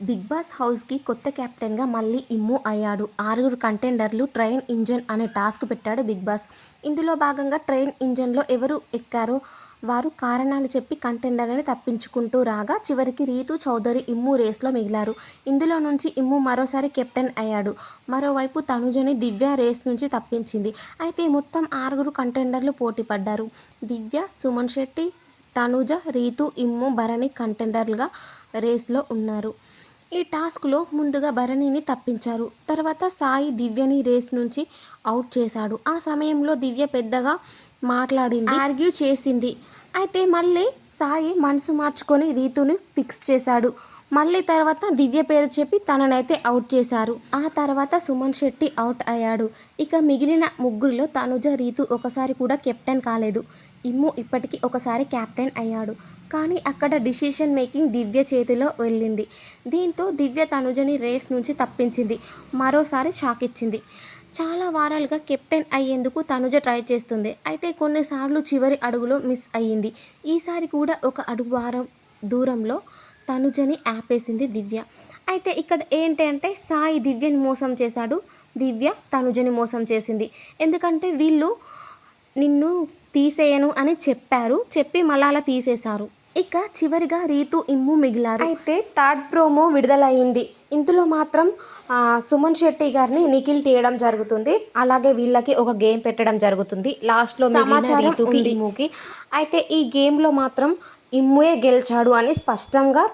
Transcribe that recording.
Big boss హౌస్కి కొత్త కెప్టెన్గా మళ్ళీ ఇమ్ము అయ్యాడు. ఆరుగురు కంటెండర్లు ట్రైన్ ఇంజన్ అనే టాస్క్ పెట్టాడు బిగ్ బాస్. ఇందులో భాగంగా ట్రైన్ ఇంజన్లో ఎవరు ఎక్కారో వారు కారణాలు చెప్పి కంటెండర్ని తప్పించుకుంటూ రాగా చివరికి రీతు చౌదరి ఇమ్ము రేస్లో మిగిలారు. ఇందులో నుంచి ఇమ్ము మరోసారి కెప్టెన్ అయ్యాడు. మరోవైపు తనుజని దివ్య రేస్ నుంచి తప్పించింది. అయితే మొత్తం ఆరుగురు కంటెండర్లు పోటీ పడ్డారు. దివ్య సుమన్ శెట్టి తనుజ రీతు ఇమ్ము భరణి కంటెండర్లుగా రేస్లో ఉన్నారు. ఈ టాస్క్లో ముందుగా భరణిని తప్పించారు. తర్వాత సాయి దివ్యని రేస్ నుంచి అవుట్ చేశాడు. ఆ సమయంలో దివ్య పెద్దగా మాట్లాడింది. ఆర్గ్యూ చేసింది. అయితే మళ్ళీ సాయి మనసు మార్చుకొని రీతుని ఫిక్స్ చేశాడు. మళ్ళీ తర్వాత దివ్య పేరు చెప్పి తననైతే అవుట్ చేశారు. ఆ తర్వాత సుమన్ శెట్టి అవుట్ అయ్యాడు. ఇక మిగిలిన ముగ్గురిలో తనుజ రీతు ఒకసారి కూడా కెప్టెన్ కాలేదు. ఇమ్ము ఇప్పటికీ ఒకసారి కెప్టెన్ అయ్యాడు. కానీ అక్కడ డిసిషన్ మేకింగ్ దివ్య చేతిలో వెళ్ళింది. దీంతో దివ్య తనుజని రేస్ నుంచి తప్పించింది. మరోసారి షాక్ ఇచ్చింది. చాలా వారాలుగా కెప్టెన్ అయ్యేందుకు తనుజ ట్రై చేస్తుంది. అయితే కొన్నిసార్లు చివరి అడుగులో మిస్ అయ్యింది. ఈసారి కూడా ఒక అడుగు వారం దూరంలో తనుజని ఆపేసింది దివ్య. అయితే ఇక్కడ ఏంటి అంటే సాయి దివ్యని మోసం చేశాడు. దివ్య తనుజని మోసం చేసింది. ఎందుకంటే వీళ్ళు నిన్ను తీసేయను అని చెప్పారు. చెప్పి మళ్ళా అలా తీసేశారు. ఇక చివరిగా రీతు ఇమ్ము మిగిలారు. అయితే థర్డ్ ప్రోమో విడుదలయ్యింది. ఇందులో మాత్రం సుమన్ శెట్టి గారిని నిఖిల్ తీయడం జరుగుతుంది. అలాగే వీళ్ళకి ఒక గేమ్ పెట్టడం జరుగుతుంది. లాస్ట్లో సమాచారం ఇమ్ముకి. అయితే ఈ గేమ్లో మాత్రం ఇమ్ముయే గెలిచాడు అని స్పష్టంగా